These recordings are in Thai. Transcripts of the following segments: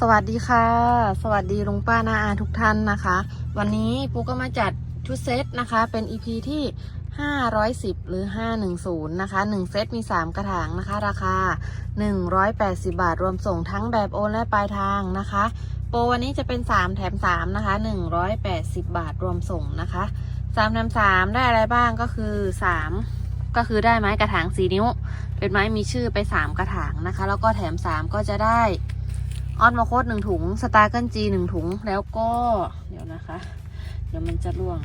สวัสดีค่ะ สวัสดีลุงป้านาอาทุกท่านนะคะ วันนี้ปูก็มาจัดชุดเซตนะคะ เป็น EP ที่ 510 หรือ 510 นะคะ 1 เซตมี 3 กระถางนะคะ ราคา 180 บาท รวมส่งทั้งแบบโอนและปลายทางนะคะ โปรวันนี้จะเป็น 3 แถม 3 นะคะ 180 บาทรวมส่งนะคะ 3 แถม 3 ได้อะไรบ้างก็คือ 3ก็คือได้ไม้กระถาง4นิ้ว เป็นไม้มีชื่อไป 3 กระถางนะคะ แล้วก็แถม 3 ก็จะได้ ออนมาโคดหนึ่งถุง สตาร์เกิลจีหนึ่งถุง แล้วก็เดี๋ยวนะคะ เดี๋ยวมันจะร่วง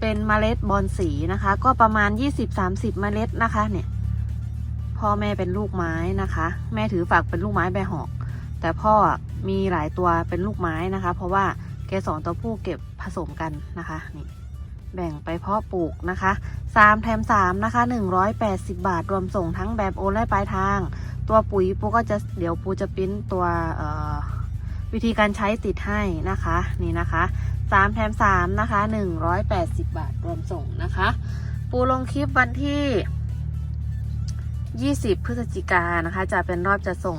เป็นเมล็ดบอลสีนะคะ ก็ประมาณ 20-30 เมล็ดนะคะ เนี่ย พ่อแม่เป็นลูกไม้นะคะ แม่ถือฝากเป็นลูกไม้ใบหอก แต่พ่อมีหลายตัวเป็นลูกไม้นะคะ เพราะว่าแกสอนตัวผู้เก็บผสมกันนะคะ นี่แบ่งไปเพาะปลูกนะคะ3แถม3นะคะ 180 บาท รวมส่งทั้งแบบโอนและปลายทาง ตัวปุ๋ยปูก็จะเดี๋ยวปูจะปิ้นตัววิธีการใช้ติดให้นะคะนี่นะคะ3แถม3นะคะ180บาทรวมส่งนะคะ ปูลงคลิปวันที่ 20 พฤศจิกานะคะ จะเป็นรอบจะส่ง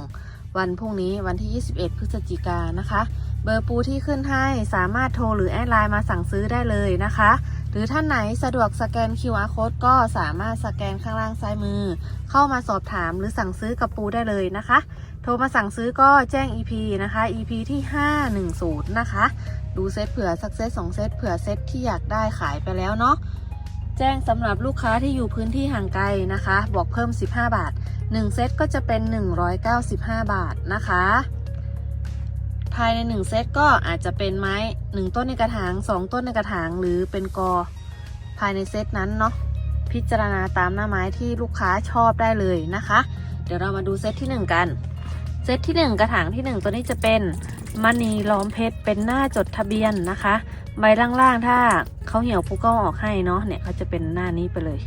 วันพรุ่งนี้วันที่ 21 พฤศจิกานะคะ เบอร์ปูที่ขึ้นให้สามารถโทรหรือแอดไลน์มาสั่งซื้อได้เลยนะคะ หรือท่านไหนสะดวกสแกน QR code ก็สามารถสแกนข้างล่างซ้ายมือ เข้ามาสอบถามหรือสั่งซื้อกับปูได้เลยนะคะ โทรมาสั่งซื้อก็แจ้ง EP นะคะ EP ที่ 510 นะคะ ดูเซตเผื่อสักเซตสองเซตเผื่อเซตที่อยากได้ขายไปแล้วเนาะแจ้งสำหรับลูกค้าที่อยู่พื้นที่ห่างไกลนะคะ บอกเพิ่ม 15 บาท 1 เซตก็จะเป็น 195 บาทนะคะ ภายใน 1 เซตก็อาจจะเป็นไม้ 1 ต้นในกระถาง 2 ต้นในกระถาง หรือเป็นกอ ภายในเซตนั้นเนาะพิจารณาตามหน้าไม้ที่ลูกค้าชอบได้เลยนะคะ เดี๋ยวเรามาดูเซตที่ 1 กัน เซตที่ 1 กระถางที่ 1 ตัวนี้จะเป็นมณีล้อมเพชรเป็นหน้าจดทะเบียนนะคะ ใบล่างๆถ้าเขาเหี่ยวปูก็ออกให้เนาะเนี่ยเขาจะเป็นหน้านี้ไปเลย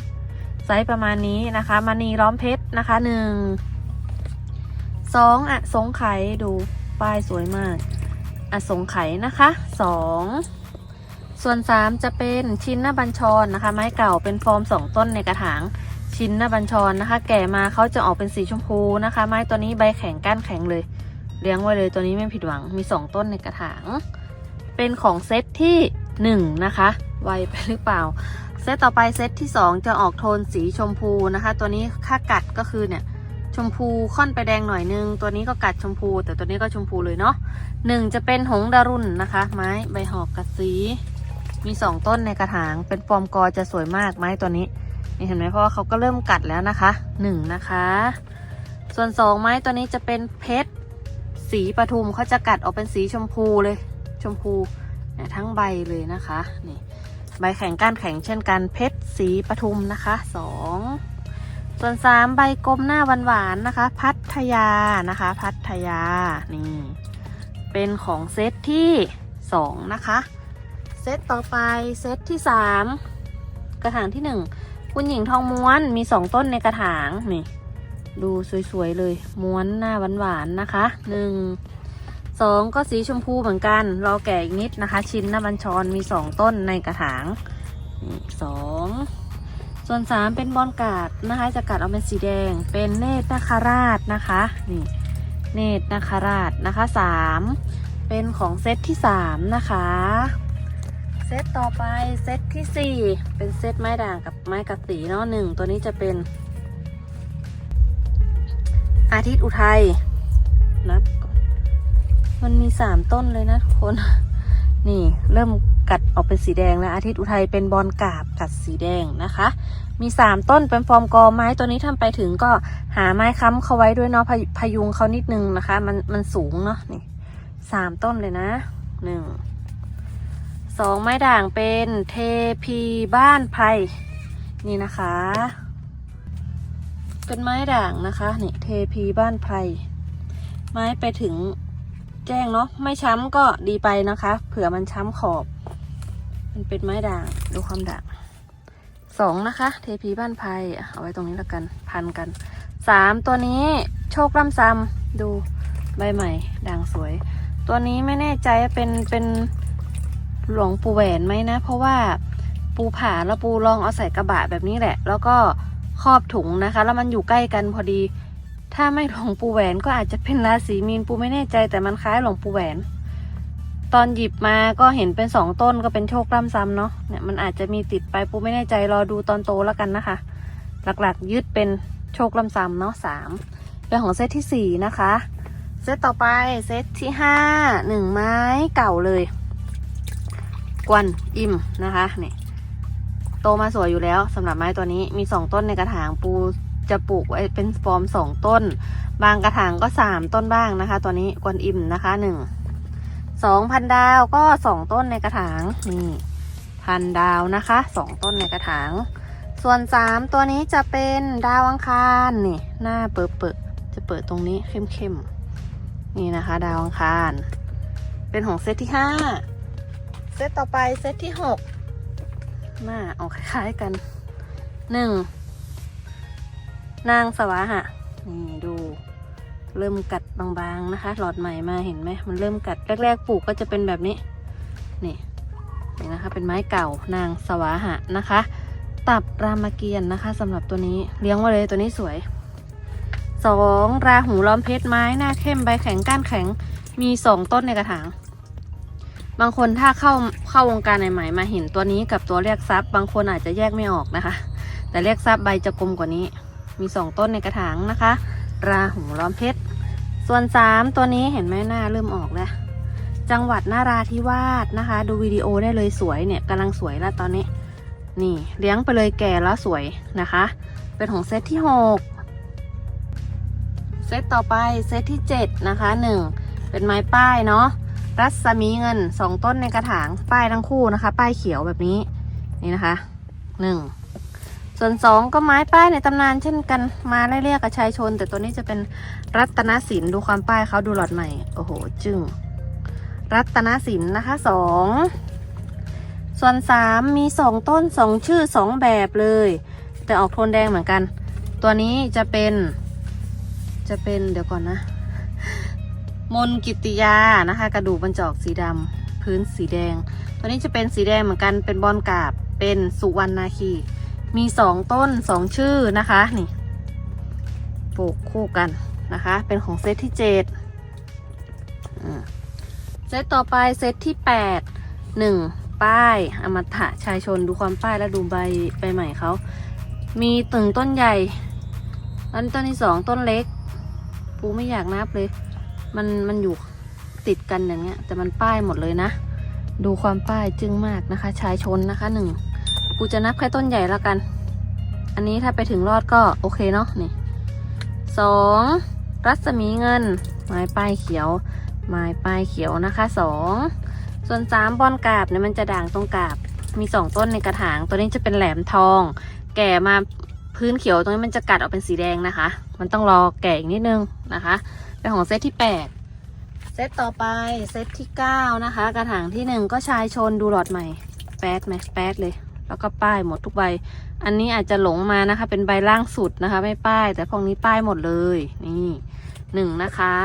ไซส์ประมาณนี้นะคะมณีล้อมเพชรนะคะหนึ่งสองอะสงไขยดู ป้ายสวยมากอสงไขยนะคะสองส่วนสามจะเป็นชิ้นหน้าบัญชรนะคะ ไม้เก่าเป็นฟอร์มสองต้นในกระถาง ชิ้นหน้าบัญชรนะคะ แก่มาเขาจะออกเป็นสีชมพูนะคะ ไม้ตัวนี้ใบแข็งก้านแข็งเลย เลี้ยงไว้เลยตัวนี้ไม่ผิดหวังมีสองต้นในกระถาง เป็นของเซตที่หนึ่งนะคะ ไวไปหรือเปล่า เซตต่อไปเซตที่ 2 จะออกโทนสีชมพูนะคะ ตัวนี้ค่ากัดก็คือเนี่ย มพูค่อนไปแดงหน่อยนึง ตัวนี้ก็กัดชมพู แต่ตัวนี้ก็ชมพูเลยเนาะหนึ่งจะเป็นหงดารุนนะคะ ไม้ใบหอกกัดสี มี2ต้นในกระถาง เป็นฟอร์มกอจะสวยมากไม้ตัวนี้นี่เห็นไหมเพราะว่าเขาก็เริ่มกัดแล้วนะคะ1นะคะ ส่วน2ไม้ตัวนี้จะเป็นเพชรสีปทุมเขาจะกัดออกเป็นสีชมพูเลย ชมพูทั้งใบเลยนะคะนี่ใบแข็งก้านแข็งเช่นกันเพชรสีปทุมนะคะสอง ส่วนสามใบกลมหน้าหวานหวานๆนะคะ พัทยานะคะ พัทยานี่ เป็นของเซตที่สองนะคะ เซตต่อไปเซตที่สามกระถางที่หนึ่งคุณหญิงทองม้วนมีสองต้นในกระถางนี่ดูสวยๆเลย ม้วนหน้าหวานๆนะคะหนึ่งสองก็สีชมพูเหมือนกัน รอแก่อีกนิดนะคะ ชิ้นหน้าบัญชรมีสองต้นในกระถางนี่สอง ส่วนสามเป็นบอลกาดนะคะ จะกัดเอาเป็นสีแดง เป็นเนตรนาคาราชนะคะนี่เนตรนาคาราชนะคะสามเป็นของเซตที่สามนะคะ เซตต่อไปเซตที่สี่เป็นเซตไม้ด่างกับไม้กัดสีเนาะหนึ่งตัวนี้จะเป็น อาทิตย์อุทัยนับก่อนมันมีสามต้นเลยนะทุกคน นี่เริ่ม กัดออกเป็นสีแดงแล้วอาทิตย์อุทัยเป็นบอลกาบกัดสีแดงนะคะ มีสามต้นเป็นฟอร์มกอไม้ตัวนี้ทำไปถึงก็หาไม้ค้ำเขาไว้ด้วยเนาะพพยุงเขานิดนึงนะคะ มันมันสูงเนาะนี่สามต้นเลยนะหนึ่งสองไม้ด่างเป็นเทพีบ้านไพรนี่นะคะ เป็นไม้ด่างนะคะนี่เทพีบ้านไพรไม้ไปถึงแจ้งเนาะไม่ช้ำก็ดีไปนะคะ เผื่อมันช้ำขอบ มันเป็นไม้ด่างดูความด่างสองนะคะ เทพีบ้านไพรอ่เอาไว้ตรงนี้แล้วกัน พันกันสามตัวนี้โชคร่ำซ้ำดูใบใหม่ด่างสวย ตัวนี้ไม่แน่ใจเป็นเป็นหลวงปูแหวนไหมนะ เพราะว่าปูผ่าแล้วปูลองเอาใส่กระบะแบบนี้แหละ แล้วก็ครอบถุงนะคะ แล้วมันอยู่ใกล้กันพอดี ถ้าไม่หลวงปูแหวนก็อาจจะเป็นราศีมีนปูไม่แน่ใจแต่มันคล้ายหลวงปูแหวน ตอนหยิบมาก็เห็นเป็นสองต้นก็เป็นโชคร่ำซ้ำเนาะเนี่ยมันอาจจะมีติดไปปูไม่แน่ใจรอดูตอนโตแล้วกันนะคะ หลักๆ ยึดเป็นโชคร่ำซ้ำเนาะสามเป็นของเซตที่สี่นะคะ เซตต่อไปเซตที่ห้าหนึ่งไม้เก่าเลย กวนอิมนะคะเนี่ยโตมาสวยอยู่แล้วสำหรับไม้ตัวนี้มีสองต้นในกระถางปูจะปลูกไว้เป็นฟอร์มสองต้น บางกระถางก็สามต้นบ้างนะคะ ตัวนี้กวนอิมนะคะหนึ่ง สองพันดาวก็สองต้นในกระถางนี่พันดาวนะคะสองต้นในกระถาง ส่วนสามตัวนี้จะเป็นดาวอังคารนี่หน้าเปิดเปิดจะเปิดตรงนี้เข้มๆนี่นะคะ ดาวอังคาร เป็นของเซตที่ห้าเซตต่อไปเซตที่หกหน้าออกคล้ายๆกันหนึ่งนางสวะหะนี่ดู เริ่มกัดบางๆนะคะ หลอดใหม่มาเห็นไหมมันเริ่มกัดแรก ๆ ปลูกก็จะเป็นแบบนี้ นี่นี่นะคะ เป็นไม้เก่านางสวะหะนะคะ ตับรามเกียรตินะคะสำหรับตัวนี้เลี้ยงไว้เลยตัวนี้สวยสองราหูล้อมเพชรไม้หน้าเข้มใบแข็งก้านแข็งมีสองต้นในกระถาง บางคนถ้าเข้าเข้าวงการใหม่ๆมาเห็นตัวนี้กับตัวเรียกทรัพย์บางคนอาจจะแยกไม่ออกนะคะ แต่เรียกทรัพย์ใบจะกลมกว่านี้ มีสองต้นในกระถางนะคะ ราหูล้อมเพชร ส่วนสามตัวนี้เห็นไหมหน้าเริ่มออกแล้ว จังหวัดนาราธิวาสนะคะ ดูวิดีโอได้เลยสวยเนี่ยกำลังสวยแล้วตอนนี้ นี่เลี้ยงไปเลยแก่แล้วสวยนะคะ เป็นของเซตที่6เซตต่อไปเซตที่7นะคะ1เป็นไม้ป้ายเนาะรัศมีเงิน2ต้นในกระถางป้ายทั้งคู่นะคะ ป้ายเขียวแบบนี้นี่นะคะ1 ส่วน2ก็ไม้ป้ายในตำนานเช่นกันมาไล่เรียกกับชายชน แต่ตัวนี้จะเป็นรัตนศิลป์ดูความป้ายเขาดูหลอดใหม่ โอ้โห จึ้งรัตนศิลป์นะคะ2ส่วนสามมีสองต้นสองชื่อสองแบบเลย แต่ออกโทนแดงเหมือนกัน ตัวนี้จะเป็น จะเป็นเดี๋ยวก่อนนะ มนกิติยานะคะ กระดูกบรรจอกสีดำพื้นสีแดง ตัวนี้จะเป็นสีแดงเหมือนกันเป็นบอลกาบเป็นสุวรรณนาคี มีสองต้นสองชื่อนะคะนี่ปลูกคู่กันนะคะ เป็นของเซตที่เจ็ดเซตต่อไปเซตที่แปดหนึ่งป้ายอมตะชายชนดูความป้ายแล้วดูใบใบใหม่เขามีตึงต้นใหญ่อันต้นที่สองต้นเล็ก ปูไม่อยากนับเลย มันมันอยู่ติดกันอย่างเงี้ย แต่มันป้ายหมดเลยนะ ดูความป้ายจึ้งมากนะคะ ชายชนนะคะหนึ่ง ปูจะนับแค่ต้นใหญ่แล้วกัน อันนี้ถ้าไปถึงรอดก็โอเคเนาะนี่สองรัศมีเงิน ไม้ป้ายเขียว ไม้ป้ายเขียวนะคะสองส่วนสามบอลกาบเนี่ยมันจะด่างตรงกาบ มีสองต้นในกระถาง ตัวนี้จะเป็นแหลมทอง แก่มาพื้นเขียวตรงนี้มันจะกัดออกเป็นสีแดงนะคะ มันต้องรอแก่อีกนิดนึงนะคะเป็นของเซตที่แปดเซตต่อไปเซตที่เก้านะคะ กระถางที่หนึ่งก็ชายชนดูหลอดใหม่ แป๊ดไหมแป๊ดเลย แล้วก็ป้ายหมดทุกใบ อันนี้อาจจะหลงมานะคะ เป็นใบล่างสุดนะคะ ไม่ป้าย แต่พวกนี้ป้ายหมดเลย นี่หนึ่งนะคะ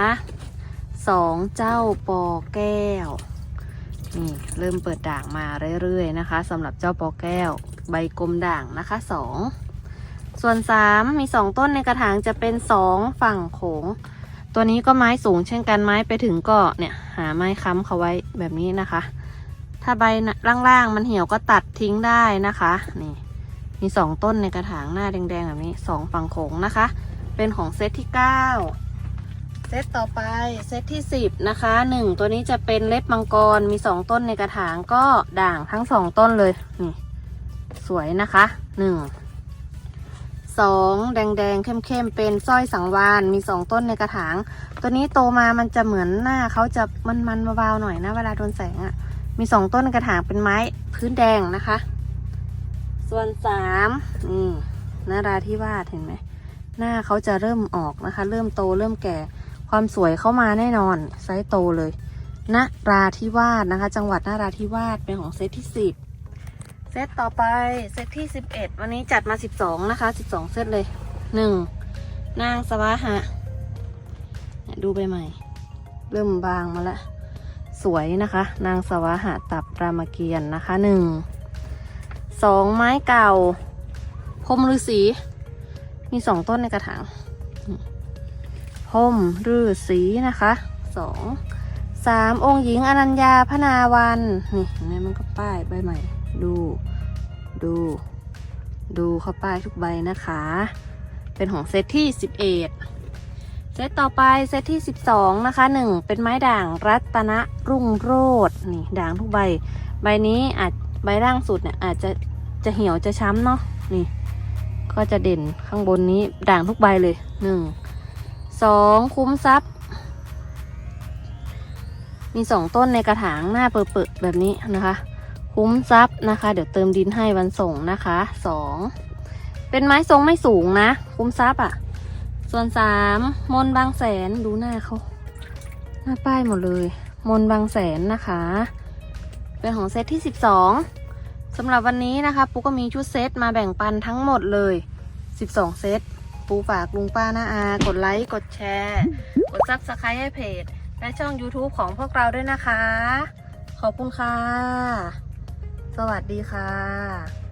สองเจ้าปอแก้ว นี่เริ่มเปิดด่างมาเรื่อยๆนะคะสำหรับเจ้าปอแก้ว ใบกลมด่างนะคะสองส่วนสามมีสองต้นในกระถางจะเป็นสองฝั่งโขงตัวนี้ก็ไม้สูงเช่นกันไม้ไปถึงก็เนี่ยหาไม้ค้ำเขาไว้แบบนี้นะคะ ถ้าใบล่างๆมันเหี่ยวก็ตัดทิ้งได้นะคะ นี่มีสองต้นในกระถางหน้าแดงๆแบบนี้สองฝั่งโขงนะคะ เป็นของเซตที่เก้าเซตต่อไปเซตที่สิบนะคะหนึ่งตัวนี้จะเป็นเล็บมังกรมีสองต้นในกระถางก็ด่างทั้งสองต้นเลยนี่สวยนะคะหนึ่งสองแดงแดงเข้มเข้มๆเป็นสร้อยสังวานมีสองต้นในกระถาง ตัวนี้โตมามันจะเหมือนหน้าเขาจะมันมันๆเบาๆหน่อยนะ เวลาโดนแสงอะ่ะ มีสองต้นกระถางเป็นไม้พื้นแดงนะคะ ส่วนสามนี่นาราธิวาสเห็นไหม หน้าเขาจะเริ่มออกนะคะ เริ่มโตเริ่มแก่ ความสวยเข้ามาแน่นอน ไซส์โตเลยนาราธิวาสนะคะ จังหวัดนาราธิวาสเป็นของเซตที่สิบเซตต่อไปเซตที่สิบเอ็ดวันนี้จัดมาสิบสองนะคะสิบสองเซตเลยหนึ่งนางสวะหะดูใบใหม่ เริ่มบางมาแล้ว สวยนะคะ นางสวหะตับรามเกียรตินะคะหนึ่งสองไม้เก่าพรมฤาษีมีสองต้นในกระถางพมฤาษีนะคะสองสามองค์หญิงอนัญญาพนาวันนี่เห็นไหมมันก็ป้ายใบใหม่ ดูดู ดูเขาป้ายทุกใบนะคะ เป็นของเซตที่11เอ็ด เซตต่อไปเซตที่ 12 นะคะ 1 เป็นไม้ด่างรัตนรุ่งโรจน์นี่ด่างทุกใบ ใบนี้อาจใบล่างสุดเนี่ยอาจจะจะเหี่ยวจะช้ำเนาะนี่ ก็จะเด่นข้างบนนี้ด่างทุกใบเลยหนึ่งสองคุ้มทรัพย์มีสองต้นในกระถางหน้าเปิดๆแบบนี้นะคะ คุ้มทรัพย์นะคะ เดี๋ยวเติมดินให้วันส่งนะคะสองเป็นไม้ทรงไม่สูงนะ คุ้มทรัพย์อะ ส่วนสามมนบางแสนดูหน้าเขาหน้าป้ายหมดเลย มนบางแสนนะคะ เป็นของเซตที่สิบสองสำหรับวันนี้นะคะ ปูก็มีชุดเซตมาแบ่งปันทั้งหมดเลย 12 เซต ปูฝากลุงป้าน้าอา กดไลค์ กดแชร์ กดซับสไครต์ให้เพจ และช่อง YouTube ของพวกเราด้วยนะคะ ขอบคุณค่ะ สวัสดีค่ะ